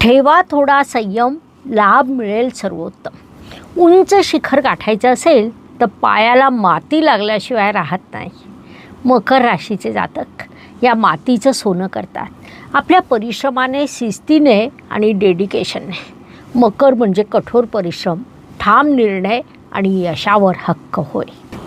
ठेवा थोडा संयम लाभ मिळेल सर्वोत्तम. उंच शिखर गाठायचं असेल तर पायाला माती लागल्याशिवाय राहत नाही. मकर राशीचे जातक या मातीचं सोनं करतात. आपल्या परिश्रमाने शिस्तीने आणि डेडिकेशनने मकर म्हणजे कठोर परिश्रम ठाम निर्णय आणि यशावर हक्क होय.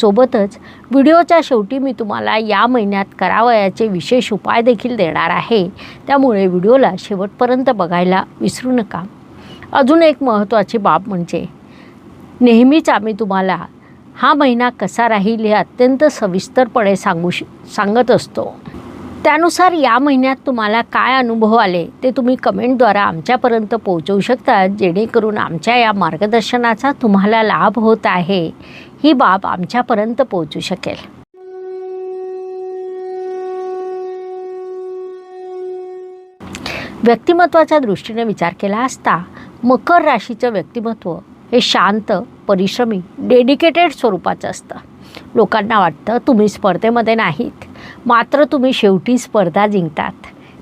सोबतच व्हिडिओच्या शेवटी मी तुम्हाला या महिन्यात करावयाचे विशेष उपाय देखील देणार आहे. त्यामुळे व्हिडिओला शेवटपर्यंत बघायला विसरू नका. अजून एक महत्त्वाची बाब म्हणजे नेहमीच आम्ही तुम्हाला हा महिना कसा राहील हे अत्यंत सविस्तरपणे सांगू श सांगत असतो. त्यानुसार या महिन्यात तुम्हाला काय अनुभव आले ते तुम्ही कमेंटद्वारा आमच्यापर्यंत पोहोचवू शकता जेणेकरून आमच्या या मार्गदर्शनाचा तुम्हाला लाभ होत आहे. ही बाब आमच्यापर्यंत पोहोचू शकेल. व्यक्तिमत्वाच्या दृष्टीने विचार केला असता मकर राशीचं व्यक्तिमत्व हे शांत परिश्रमी डेडिकेटेड स्वरूपाचं असतं. लोकांना वाटतं तुम्ही स्पर्धेमध्ये नाहीत. मात्र तुम्ही शेवटी स्पर्धा जिंकतात.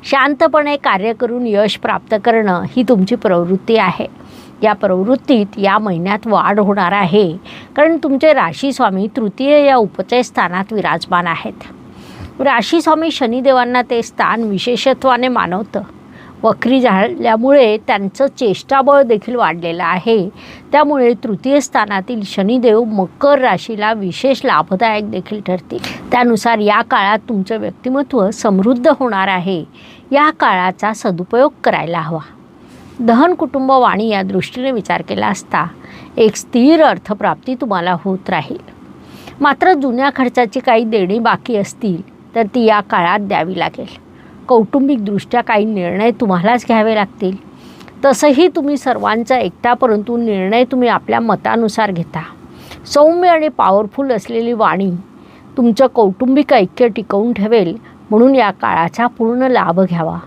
शांतपणे कार्य करून यश प्राप्त करणं ही तुमची प्रवृत्ती आहे. या प्रवृत्तीत या महिन्यात वाढ होणार आहे. कारण तुमचे राशीस्वामी तृतीय या उपचय स्थानात विराजमान आहेत. राशीस्वामी शनिदेवांना ते स्थान विशेषत्वाने मानवतं. वक्री झाल्यामुळे त्यांचं चेष्टाबळ देखील वाढलेलं आहे. त्यामुळे तृतीय स्थानातील शनिदेव मकर राशीला विशेष लाभदायक देखील ठरतील. त्यानुसार या काळात तुमचं व्यक्तिमत्व समृद्ध होणार आहे. या काळाचा सदुपयोग करायला हवा. दहन कुटुंब वाणी या दृष्टीने विचार केला असता एक स्थिर अर्थप्राप्ती तुम्हाला होत राहील. मात्र जुन्या खर्चाची काही देणी बाकी असतील तर ती या काळात द्यावी लागेल. कौटुंबिकदृष्ट्या काही निर्णय तुम्हालाच घ्यावे लागतील. तसंही तुम्ही सर्वांचा एकटा परंतु निर्णय तुम्ही आपल्या मतानुसार घेता. सौम्य आणि पॉवरफुल असलेली वाणी तुमचं कौटुंबिक ऐक्य टिकवून ठेवेल म्हणून या काळाचा पूर्ण लाभ घ्यावा.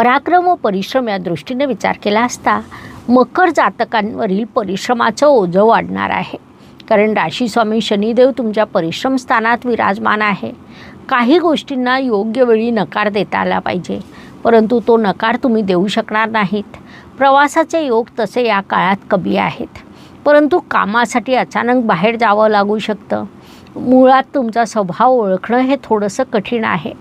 पराक्रम व परिश्रम या दृष्टीने विचार केला असता मकर जातकांवरील परिश्रमाचं ओझं वाढणार आहे. कारण राशीस्वामी शनिदेव तुमच्या परिश्रम स्थानात विराजमान आहे. काही गोष्टींना योग्य वेळी नकार देता आला पाहिजे परंतु तो नकार तुम्ही देऊ शकणार नाहीत. प्रवासाचे योग तसे या काळात कमी आहेत. परंतु कामासाठी अचानक बाहेर जावं लागू शकतं. मुळात तुमचा स्वभाव ओळखणं हे थोडंसं कठीण आहे.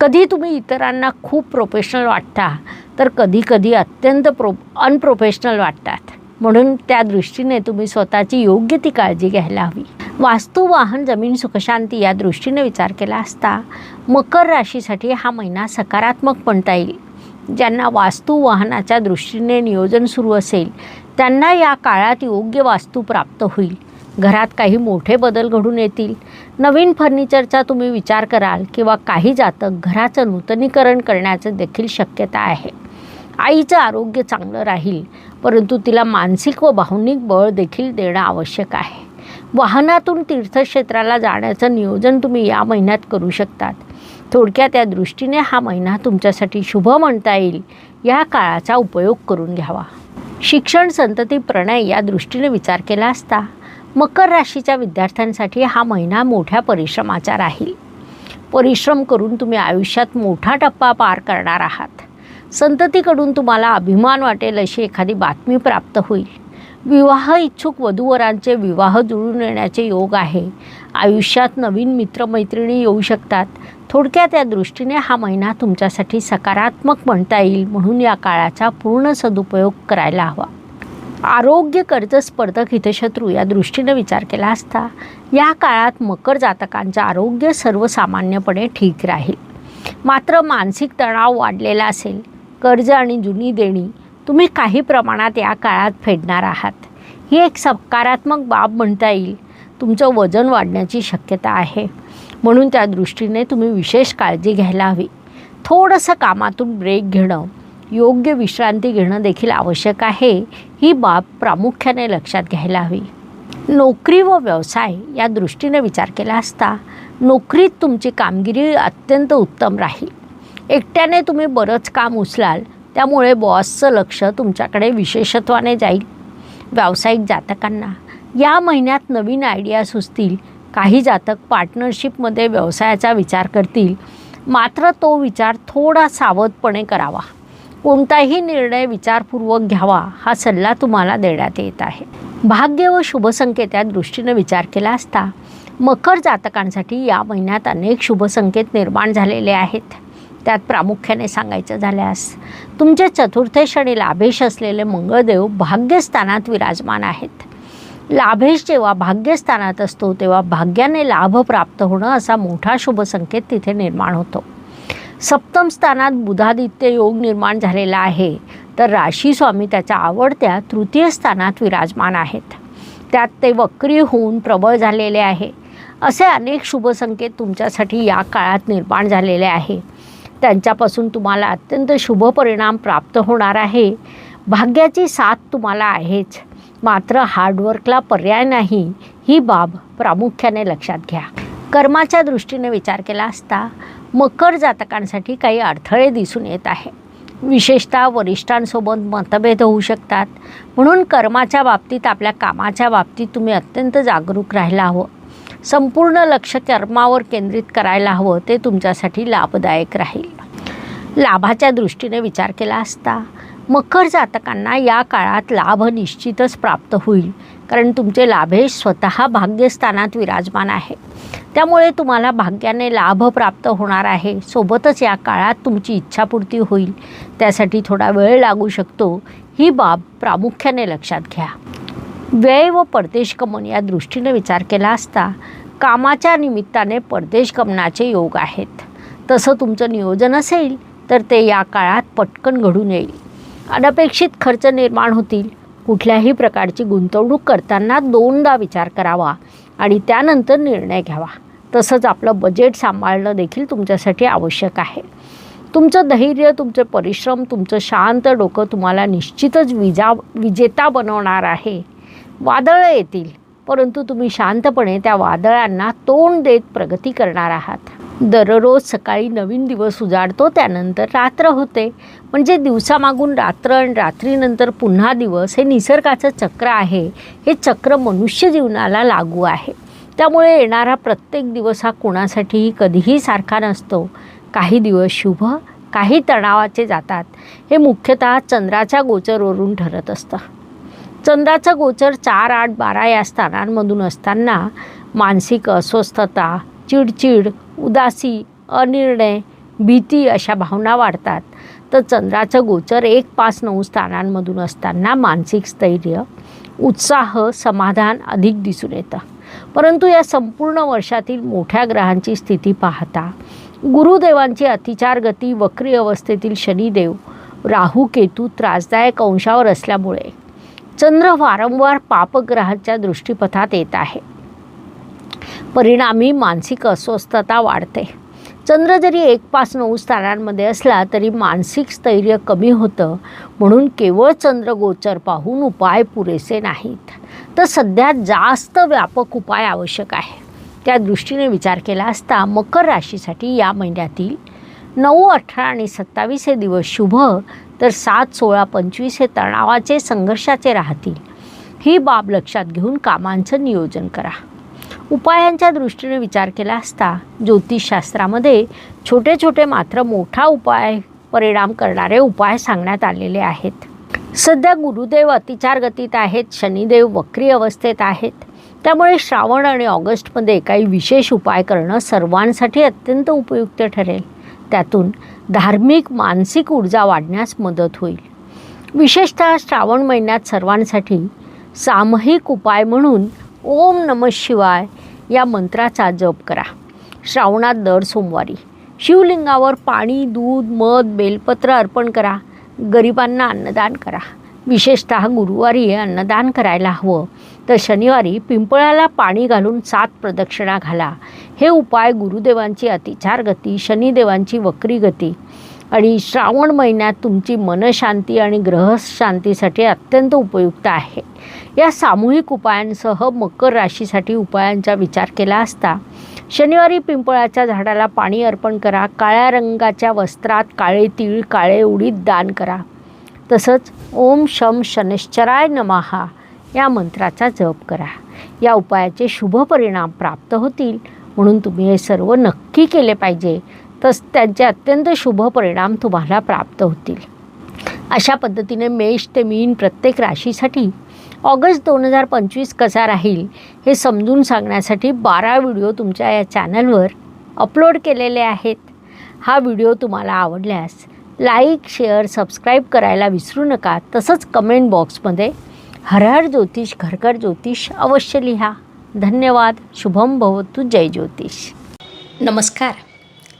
कधी तुम्ही इतरांना खूप प्रोफेशनल वाटता तर कधी कधी अत्यंत प्रो अनप्रोफेशनल वाटतात. म्हणून त्या दृष्टीने तुम्ही स्वतःची योग्य ती काळजी घ्यायला हवी. वास्तू वाहन जमीन सुखशांती या दृष्टीने विचार केला असता मकर राशीसाठी हा महिना सकारात्मक म्हणता येईल. ज्यांना वास्तू वाहनाच्या दृष्टीने नियोजन सुरू असेल त्यांना या काळात योग्य वास्तू प्राप्त होईल. घरात काही मोठे बदल घडून येतील. नवीन फर्निचरचा तुम्ही विचार कराल किंवा काही जातक घराचं नूतनीकरण करण्याचं देखील शक्यता आहे. आईचं आरोग्य चांगलं राहील परंतु तिला मानसिक व भावनिक बळ देखील देणं आवश्यक आहे. वाहनातून तीर्थक्षेत्राला जाण्याचं नियोजन तुम्ही या महिन्यात करू शकतात. थोडक्या त्या दृष्टीने हा महिना तुमच्यासाठी शुभ म्हणता येईल या काळाचा उपयोग करून घ्यावा. शिक्षण संतती प्रणय या दृष्टीने विचार केला असता मकर राशीच्या विद्यार्थ्यांसाठी हा महिना मोठ्या परिश्रमाचा राहील. परिश्रम करून तुम्ही आयुष्यात मोठा टप्पा पार करणार आहात. संततीकडून तुम्हाला अभिमान वाटेल अशी एखादी बातमी प्राप्त होईल. विवाह इच्छुक वधूवरांचे विवाह जुळून येण्याचे योग आहे. आयुष्यात नवीन मित्रमैत्रिणी येऊ शकतात. थोडक्यात त्या दृष्टीने हा महिना तुमच्यासाठी सकारात्मक म्हणता येईल म्हणून या काळाचा पूर्ण सदुपयोग करायला हवा. आरोग्य कर्ज स्पर्धक हितशत्रू या दृष्टीने विचार केला असता या काळात मकर जातकांचं आरोग्य सर्वसामान्यपणे ठीक राहील. मात्र मानसिक तणाव वाढलेला असेल कर्ज आणि जुनी देणी तुम्ही काही प्रमाणात या काळात फेडणार आहात. ही एक सकारात्मक बाब म्हणता येईल. तुमचं वजन वाढण्याची शक्यता आहे. म्हणून त्या दृष्टीने तुम्ही विशेष काळजी घ्यायला हवी. थोडंसं कामातून ब्रेक घेणं योग्य विश्रांती घेणं देखील आवश्यक आहे ही बाब प्रामुख्याने लक्षात घ्यायला हवी. नोकरी व व्यवसाय या दृष्टीने विचार केला असता नोकरीत तुमची कामगिरी अत्यंत उत्तम राहील. एकट्याने तुम्ही बरंच काम उचलाल त्यामुळे बॉसचं लक्ष तुमच्याकडे विशेषत्वाने जाईल. व्यावसायिक जातकांना या महिन्यात नवीन आयडिया सुचतील काही जातक पार्टनरशिपमध्ये व्यवसायाचा विचार करतील मात्र तो विचार थोडा सावधपणे करावा. कोणताही निर्णय विचारपूर्वक घ्यावा हा सल्ला तुम्हाला देण्यात येत आहे. भाग्य व शुभसंकेत या दृष्टीने विचार केला असता मकर जातकांसाठी या महिन्यात अनेक शुभसंकेत निर्माण झालेले आहेत. त्यात प्रामुख्याने सांगायचं झाल्यास तुमचे चतुर्थेश आणि लाभेश असलेले मंगळदेव भाग्यस्थानात विराजमान आहेत. लाभेश जेव्हा भाग्यस्थानात असतो तेव्हा भाग्याने लाभ प्राप्त होणं असा मोठा शुभसंकेत तिथे निर्माण होतो. सप्तम स्थानात बुधादित्य योग निर्माण झालेला आहे. तर राशी स्वामी त्याच्या आवडत्या तृतीय स्थानात विराजमान आहेत. त्यात ते वक्री होऊन प्रबळ झालेले आहे. असे अनेक शुभसंकेत तुमच्यासाठी या काळात निर्माण झालेले आहे. त्यांच्यापासून तुम्हाला अत्यंत शुभ परिणाम प्राप्त होणार आहे. भाग्याची साथ तुम्हाला आहेच. मात्र हार्डवर्कला पर्याय नाही ही बाब प्रामुख्याने लक्षात घ्या. कर्माच्या दृष्टीने विचार केला असता मकर जातकांसाठी काही अडथळे दिसून येत आहे. विशेषतः वरिष्ठांसोबत मतभेद होऊ शकतात. म्हणून कर्माच्या बाबतीत आपल्या कामाच्या बाबतीत तुम्ही अत्यंत जागरूक राहायला हवं. संपूर्ण लक्ष कर्मावर केंद्रित करायला हवं ते तुमच्यासाठी लाभदायक राहील. लाभाच्या दृष्टीने विचार केला असता मकर जातकांना या काळात लाभ निश्चितच प्राप्त होईल. कारण तुमचे लाभेश स्वतः भाग्यस्थानात विराजमान आहे. त्यामुळे तुम्हाला भाग्याने लाभ प्राप्त होणार आहे. सोबतच या काळात तुमची इच्छापूर्ती होईल. त्यासाठी थोडा वेळ लागू शकतो. ही बाब प्रामुख्याने लक्षात घ्या. व्यय व परदेश गमन या दृष्टीने विचार केला असता कामाच्या निमित्ताने परदेश गमनाचे योग आहेत. तसं तुमचं नियोजन असेल तर ते या काळात पटकन घडून येईल. अनपेक्षित खर्च निर्माण होतील. कुठल्याही प्रकारची गुंतवणूक करताना दोनदा विचार करावा आणि त्यानंतर निर्णय घ्यावा. तसंच आपलं बजेट सांभाळणं देखील तुमच्यासाठी आवश्यक आहे. तुमचं धैर्य तुमचे परिश्रम तुमचं शांत डोकं तुम्हाला निश्चितच विजा विजेता बनवणार आहे. वादळं येतील परंतु तुम्ही शांतपणे त्या वादळांना तोंड देत प्रगती करणार आहात. दररोज सकाळी नवीन दिवस उजाडतो त्यानंतर रात्र होते. म्हणजे दिवसामागून रात्र आणि रात्रीनंतर पुन्हा दिवस हे निसर्गाचं चक्र आहे. हे चक्र मनुष्य जीवनाला लागू आहे. त्यामुळे येणारा प्रत्येक दिवस हा कुणासाठीही कधीही सारखा नसतो. काही दिवस शुभ काही तणावाचे जातात. हे मुख्यतः चंद्राच्या गोचरवरून ठरत असतं. चंद्राचं गोचर चार आठ बारा या स्थानांमधून असताना मानसिक अस्वस्थता चिडचिड उदासी अनिर्णय भीती अशा भावना वाढतात. तर चंद्राचं गोचर एक पाच नऊ स्थानांमधून असताना मानसिक स्थैर्य उत्साह समाधान अधिक दिसून येतं. परंतु या संपूर्ण वर्षातील मोठ्या ग्रहांची स्थिती पाहता गुरुदेवांची अतिचार गती वक्री अवस्थेतील शनिदेव राहू केतू त्रासदायक अंशावर असल्यामुळे चंद्र वारंवार पापग्रहाच्या दृष्टीपथात येत आहे. परिणामी मानसिक अस्वस्थता वाढते. चंद्र जरी एक पाच नऊ स्थानांमध्ये असला तरी मानसिक स्थैर्य कमी होतं म्हणून केवळ चंद्रगोचर पाहून उपाय पुरेसे नाहीत. तर सध्या जास्त व्यापक उपाय आवश्यक आहे. त्या दृष्टीने विचार केला असता मकर राशीसाठी या महिन्यातील नऊ अठरा आणि सत्तावीस हे दिवस शुभ तर सात सोळा पंचवीस हे तणावाचे संघर्षाचे राहतील. ही बाब लक्षात घेऊन कामांचं नियोजन करा. उपायांच्या दृष्टीने विचार केला असता ज्योतिषशास्त्रामध्ये छोटे छोटे मात्र मोठा उपाय परिणाम करणारे उपाय सांगण्यात आलेले आहेत. सध्या गुरुदेव अतिचार गतीत आहेत शनिदेव वक्री अवस्थेत आहेत. त्यामुळे श्रावण आणि ऑगस्टमध्ये काही विशेष उपाय करणं सर्वांसाठी अत्यंत उपयुक्त ठरेल. त्यातून धार्मिक मानसिक ऊर्जा वाढण्यास मदत होईल. विशेषतः श्रावण महिन्यात सर्वांसाठी सामूहिक उपाय म्हणून ओम नम शिवाय या मंत्राचा जप करा. श्रावणात दर सोमवारी शिवलिंगावर पाणी दूध मध बेलपत्र अर्पण करा. गरिबांना अन्नदान करा. विशेषतः गुरुवारी अन्नदान करायला हवं. तर शनिवारी पिंपळाला पाणी घालून सात प्रदक्षिणा घाला. हे उपाय गुरुदेवांची अतिचार गती शनिदेवांची वक्री गती. आणि श्रावण महिन्यात तुमची मनशांती आणि ग्रहशांतीसाठी अत्यंत उपयुक्त आहे. या सामूहिक उपायांसह मकर राशीसाठी उपायांचा विचार केला असता शनिवारी पिंपळाच्या झाडाला पाणी अर्पण करा काळ्या रंगाच्या वस्त्रात काळे तीळ काळे उडीद दान करा. तसंच ओम शम शनिश्चराय नमहा या मंत्राचा जप करा. या उपायाचे शुभ परिणाम प्राप्त होतील. म्हणून तुम्ही हे सर्व नक्की केले पाहिजे. तस त्यांचे अत्यंत शुभ परिणाम तुम्हाला प्राप्त होतील. अशा पद्धतीने मेष ते मीन प्रत्येक राशीसाठी ऑगस्ट दोन हजार पंचवीस कसा राहील हे समजून सांगण्यासाठी बारा व्हिडिओ तुमच्या या चॅनलवर अपलोड केलेले आहेत. हा व्हिडिओ तुम्हाला आवडल्यास लाईक शेअर सबस्क्राईब करायला विसरू नका. तसंच कमेंट बॉक्समध्ये हर हर ज्योतिष घरघर ज्योतिष अवश्य लिहा. धन्यवाद. शुभम भवतु. जय ज्योतिष. नमस्कार.